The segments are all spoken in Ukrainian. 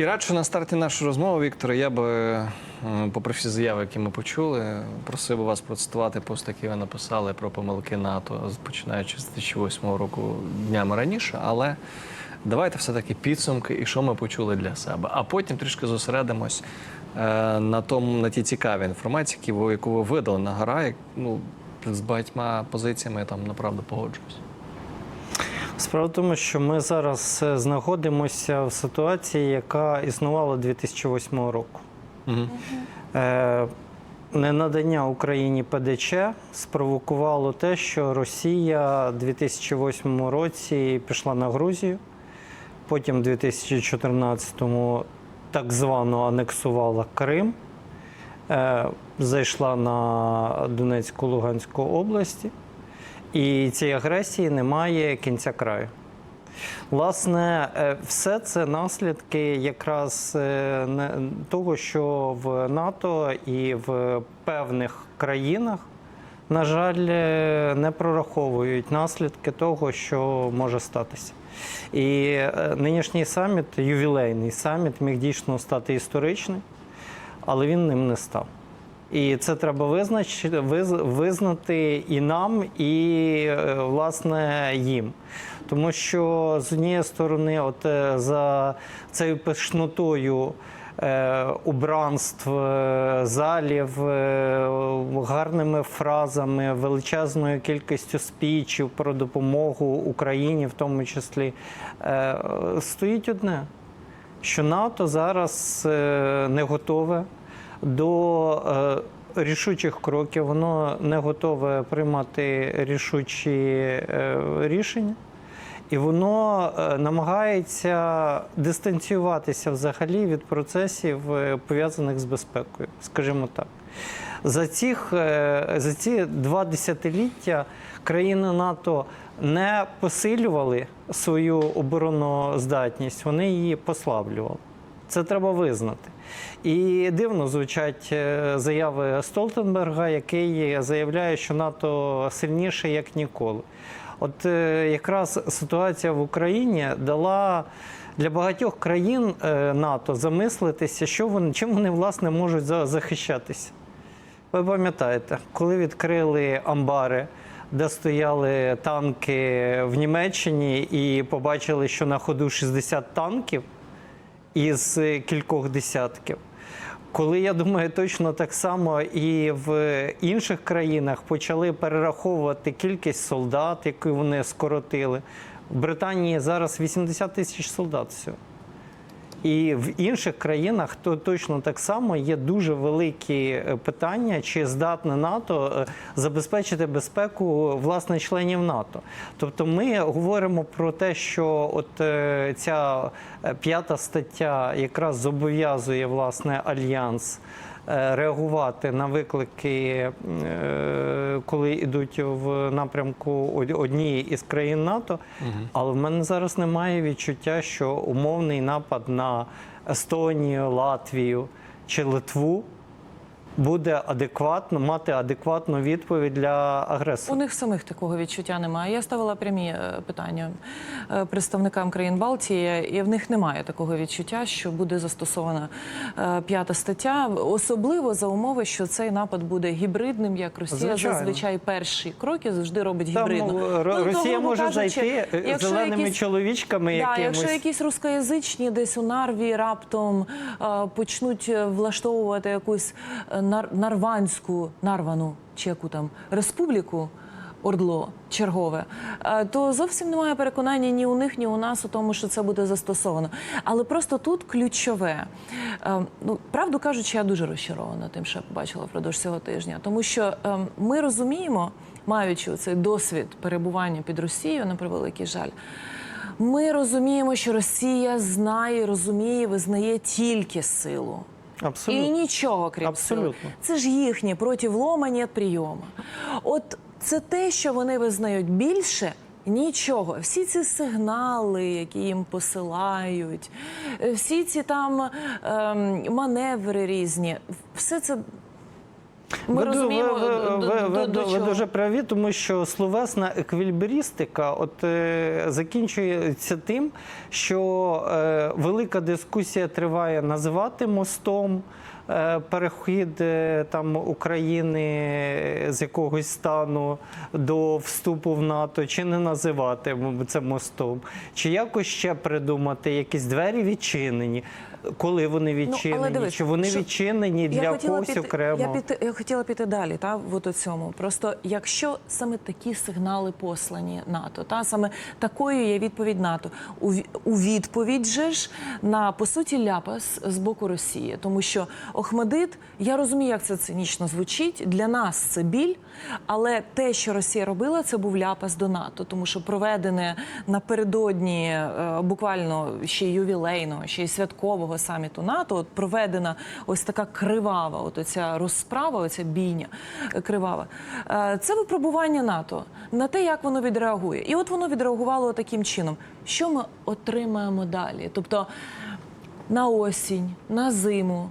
І радше на старті нашої розмови, Віктор, я би, попри всі заяви, які ми почули, просив би вас процитувати пост, який ви написали про помилки НАТО, починаючи з 2008 року днями раніше. Але давайте все-таки підсумки і що ми почули для себе. А потім трішки зосередимось е, на тому, на тій цікавій інформації, яку ви видали на гора. Ну, з багатьма позиціями я там направду погоджуюсь. Справа в тому, що ми зараз е, знаходимося в ситуації, яка існувала 2008 року. Угу. Е, Ненадання Україні ПДЧ спровокувало те, що Росія у 2008 році пішла на Грузію, потім у 2014-му так звано анексувала Крим, е, зайшла на Донецьку Луганську області, і цій агресії немає кінця краю. Власне, е, все це наслідки якраз е, того, що в НАТО і в певних країнах, на жаль, е, не прораховують наслідки того, що може статися. І нинішній саміт, ювілейний саміт, міг дійсно стати історичним, але він ним не став. І це треба визначити, визнати і нам, і е, власне їм. Тому що з однієї сторони, от е, за цією пишнотою е, убранств, е, залів, е, гарними фразами, величезною кількістю спічів про допомогу Україні, в тому числі, е, стоїть одне, що НАТО зараз е, не готове до е, рішучих кроків, воно не готове приймати рішучі е, рішення. І воно е, намагається дистанціюватися взагалі від процесів, пов'язаних з безпекою, скажімо так. За, е, за ці два десятиліття країни НАТО не посилювали свою обороноздатність, вони її послаблювали. Це треба визнати. І дивно звучать е, заяви Столтенберга, який заявляє, що НАТО сильніше як ніколи. От е, якраз ситуація в Україні дала для багатьох країн е, НАТО замислитися, що вони, чим вони власне можуть захищатися. Ви пам'ятаєте, коли відкрили амбари, де стояли танки в Німеччині, і побачили, що на ходу 60 танків із е, кількох десятків. Коли я думаю, точно так само і в інших країнах почали перераховувати кількість солдат, яку вони скоротили. В Британії зараз 80 тисяч солдат всього. І в інших країнах то точно так само є дуже великі е, питання, чи здатне НАТО е, забезпечити безпеку власне членів НАТО. Тобто ми говоримо про те, що от е, ця п'ята стаття якраз зобов'язує власне альянс. Е, Реагувати на виклики, е, коли йдуть в напрямку однієї із країн НАТО, але в мене зараз немає відчуття, що умовний напад на Естонію, Латвію чи Литву буде адекватно мати адекватну відповідь для У них самих такого відчуття немає. Я ставила прямі е, питання е, представникам країн Балтії, і в них немає такого відчуття, що буде застосована е, п'ята стаття, особливо за умови, що цей напад буде гібридним, як Росія Звичайно. зазвичай перші кроки завжди робить Там гібридно. ну, Ро- Ну, Росія може кажучи, зайти якщо зеленими якісь- чоловічками Да, якимось. якщо якісь рускоязичні десь у Нарві раптом почнуть влаштовувати якусь нар, нарванську, нарвану чи яку там республіку. Ордло чергове, е, то зовсім немає переконання ні у них, ні у нас у тому, що це буде застосовано. Але просто тут ключове. Е, Ну, правду кажучи, я дуже розчарована тим, що побачила впродовж цього тижня, тому що е, ми розуміємо, маючи цей досвід перебування під Росією, на превеликий жаль, ми розуміємо, що Росія знає, розуміє, визнає тільки силу. Абсолютно. І нічого крім Абсолютно. сили. Це ж їхнє проти влома нет прийому. От це те, що вони визнають більше. Нічого, всі ці сигнали, які їм посилають, всі ці там ем, маневри різні, все це Ми ви, розуміємо, ви, ви, до- ви, до- до ви чого. дуже праві, тому що словесна еквілібристика от, е, закінчується тим, що е, велика дискусія триває називати мостом. Е, Перехід е, там України з якогось стану до вступу в НАТО, чи не називати це мостом, чи якось ще придумати якісь двері відчинені, коли вони відчинені, Ну, дивись, чи вони що- відчинені для когось окремо. Я, піти, я хотіла піти далі, та от у цьому. Просто якщо саме такі сигнали послані НАТО, та саме такою є відповідь НАТО у, у відповідь же ж на по суті ляпас з боку Росії, тому що Охмадит, я розумію, як це цинічно звучить. Для нас це біль, але те, що Росія робила, це був ляпас до НАТО, тому що проведене напередодні е, буквально ще ювілейного, ще й святкового саміту НАТО, от проведена ось така кривава, от оця розправа, оця бійня е, кривава. Е, Це випробування НАТО на те, як воно відреагує. І от воно відреагувало таким чином. Що ми отримаємо далі? Тобто на осінь, на зиму.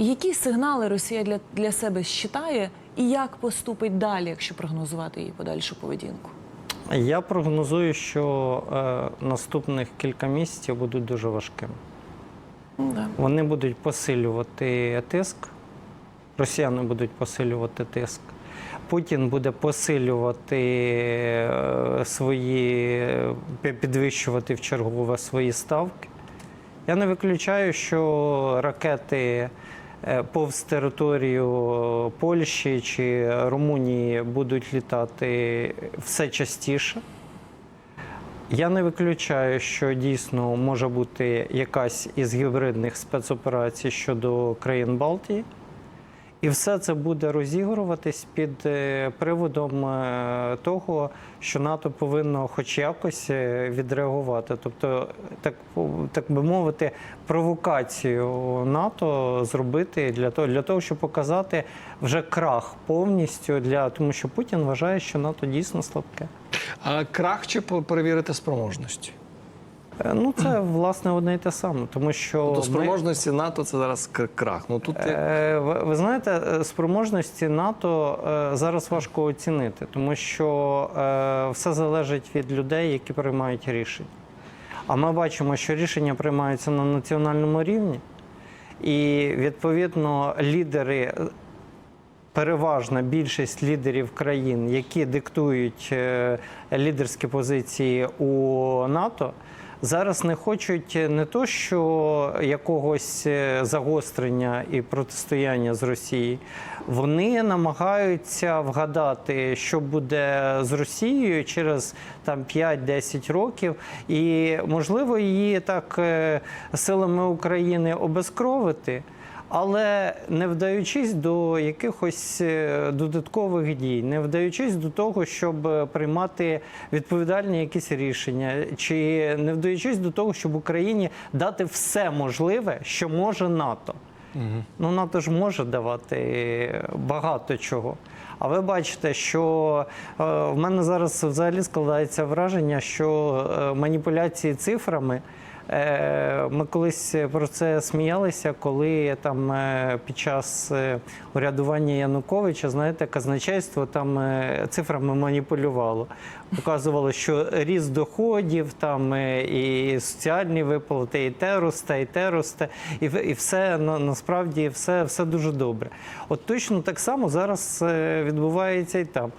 Які сигнали Росія для, для себе считає і як поступить далі, якщо прогнозувати її подальшу поведінку? Я прогнозую, що е, наступних кілька місяців будуть дуже важкими. Да. Вони будуть посилювати тиск, росіяни будуть посилювати тиск. Путін буде посилювати е, свої, підвищувати в чергове свої ставки. Я не виключаю, що ракети повз територію Польщі чи Румунії будуть літати все частіше. Я не виключаю, що дійсно може бути якась із гібридних спецоперацій щодо країн Балтії. І все це буде розігруватись під е, приводом е, того, що НАТО повинно хоч якось е, відреагувати. Тобто, так, так би мовити, провокацію НАТО зробити для того, для того, щоб показати вже крах повністю для тому, що Путін вважає, що НАТО дійсно слабке. А крах чи перевірити спроможності? Е, Ну, це власне одне і те саме, тому що Тобто ми- спроможності НАТО це зараз крах. Ну тут як- Е, Ви, ви знаєте, е, спроможності НАТО зараз важко оцінити, тому що все залежить від людей, які приймають рішення. А ми бачимо, що рішення приймаються на національному рівні, і відповідно лідери. Переважна більшість лідерів країн, які диктують лідерські позиції у НАТО, зараз не хочуть не то, що якогось е, загострення і протистояння з Росією. Вони намагаються вгадати, що буде з Росією через там 5-10 років, і можливо її так е, силами України обезкровити. Але не вдаючись до якихось е, додаткових дій, не вдаючись до того, щоб е, приймати відповідальні якісь рішення, чи не вдаючись до того, щоб Україні дати все можливе, що може НАТО. Ну, НАТО ж може давати багато чого. А ви бачите, що е, в мене зараз взагалі складається враження, що е, маніпуляції цифрами. Е, Ми колись про це сміялися, коли там е, під час е, урядування Януковича, знаєте, казначейство там цифрами маніпулювало. Показувало, що ріст доходів, там і соціальні виплати, і те росте, і те росте, і, і все насправді все, все дуже добре. От точно так само зараз відбувається і там.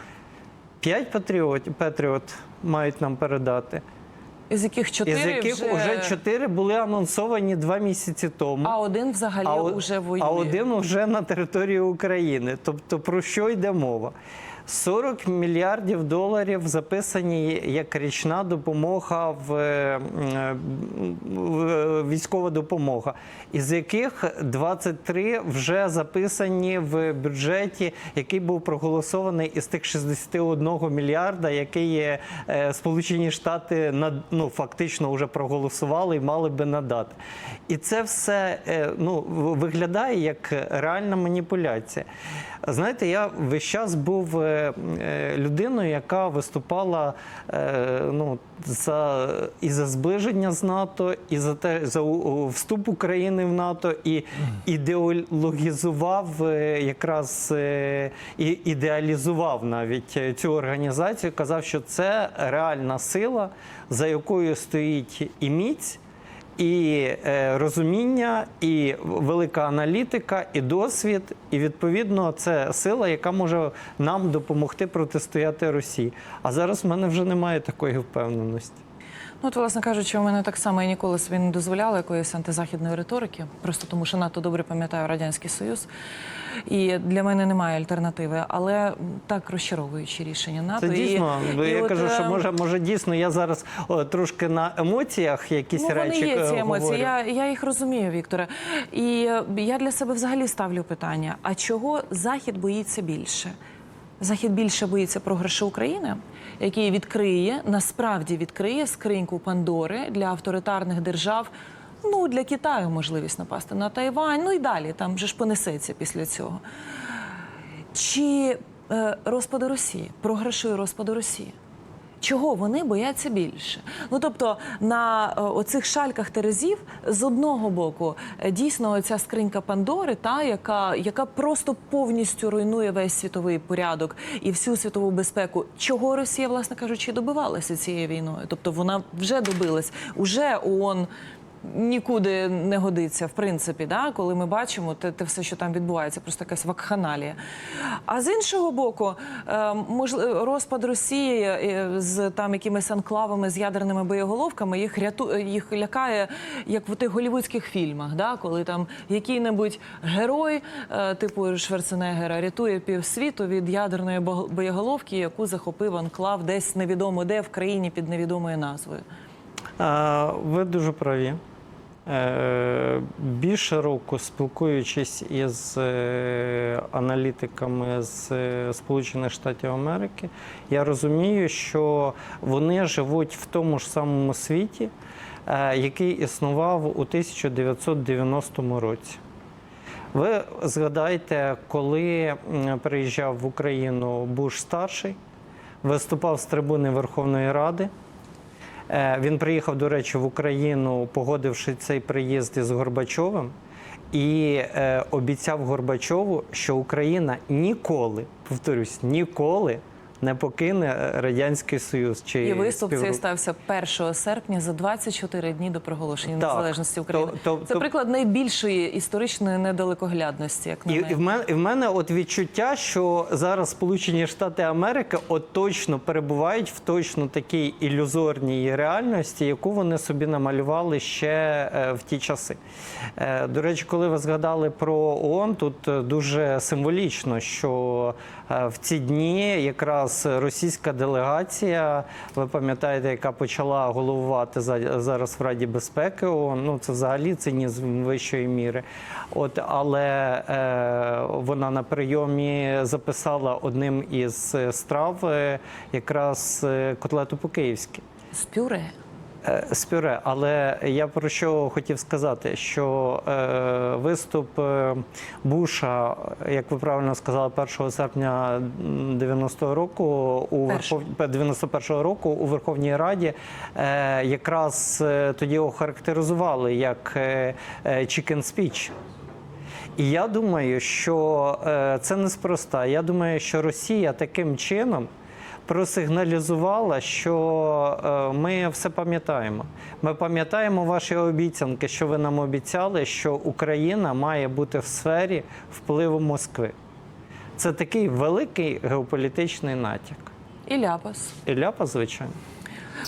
П'ять патріот, патріот мають нам передати Із яких чотири із яких вже... вже чотири були анонсовані два місяці тому. а один взагалі а, уже воює. а один вже на території України. Тобто про що йде мова? 40 мільярдів доларів записані як річна допомога в, е, в е, військова допомога, із яких 23 вже записані в бюджеті, який був проголосований із тих 61 мільярда, який е, Сполучені Штати ну, фактично вже проголосували і мали би надати. І це все е, ну, виглядає як реальна маніпуляція. Знаєте, я весь час був е, е, людиною, яка виступала е, ну, за, і за зближення з НАТО, і за те, за вступ України в НАТО і ідеологізував е, якраз е, і ідеалізував навіть е, цю організацію. Казав, що це реальна сила, за якою стоїть і міць. І е, розуміння, і велика аналітика, і досвід, і відповідно це сила, яка може нам допомогти протистояти Росії. А зараз в мене вже немає такої впевненості. Ну, от, власне кажучи, у мене так само я ніколи собі не дозволяла якоїсь антизахідної риторики, просто тому що надто добре пам'ятаю Радянський Союз. І для мене немає альтернативи, але так розчаровуючі рішення НАТО. Це дійсно. І, і я от, кажу, що е, може, може дійсно я зараз о, трошки на емоціях якісь Ну, речі вони є ці е, емоції. Я, я їх розумію, Вікторе. І е, я для себе взагалі ставлю питання: а чого Захід боїться більше? Захід більше боїться програшу України, який відкриє, насправді відкриє скриньку Пандори для авторитарних держав. Ну, для Китаю можливість напасти на Тайвань, ну і далі там вже ж понесеться після цього. Чи е, розпаду Росії, прогрешує розпаду Росії? Чого вони бояться більше? Ну тобто на е, оцих шальках терезів з одного боку е, дійсно ця скринька Пандори, та яка, яка просто повністю руйнує весь світовий порядок і всю світову безпеку. Чого Росія, власне кажучи, добивалася цією війною? Тобто вона вже добилась, уже ООН нікуди не годиться, в принципі, да? коли ми бачимо те, те все, що там відбувається, просто якась вакханалія. А з іншого боку, е, розпад Росії е, з там якимись анклавами з ядерними боєголовками їх ряту їх лякає, як в тих голівудських фільмах, да? коли там який-небудь герой, е, типу Шварценеггера, рятує півсвіту від ядерної бо- боєголовки, яку захопив анклав десь невідомо де в країні під невідомою назвою. Ви дуже праві. Е, Більше року спілкуючись із е, аналітиками з е, Сполучених Штатів Америки, я розумію, що вони живуть в тому ж самому світі, який існував у 1990 році. Ви згадайте, коли приїжджав в Україну Буш старший, виступав з трибуни Верховної Ради. Е, Він приїхав, до речі, в Україну, погодивши цей приїзд із Горбачовим, і е, обіцяв Горбачову, що Україна ніколи, повторюсь, ніколи не покине Радянський Союз. Чи І виступ цей стався 1 серпня за 24 дні до проголошення Так. незалежності України. То- то- Це то- приклад найбільшої історичної недалекоглядності, як на І, і, в мене, і в мене от відчуття, що зараз Сполучені Штати Америки от точно перебувають в точно такій ілюзорній реальності, яку вони собі намалювали ще е, в ті часи. Е, до речі, коли ви згадали про ООН, тут е, дуже символічно, що в ці дні якраз російська делегація, ви пам'ятаєте, яка почала головувати за- зараз в Раді безпеки ООН, ну це взагалі цинізм вищої міри. От, але е, вона на прийомі записала одним із е, страв е, якраз е, котлету по-київськи. З пюре. Е, З пюре, але я про що хотів сказати, що е, виступ е, Буша, як ви правильно сказали, 1 серпня 90-го року у. Верхов... 91-го року у Верховній Раді е, якраз е, тоді його характеризували як chicken speech. І я думаю, що е, це неспроста. Я думаю, що Росія таким чином просигналізувала, що е, ми все пам'ятаємо. Ми пам'ятаємо ваші обіцянки, що ви нам обіцяли, що Україна має бути в сфері впливу Москви. Це такий великий геополітичний натяк. І ляпас. І ляпа, звичайно.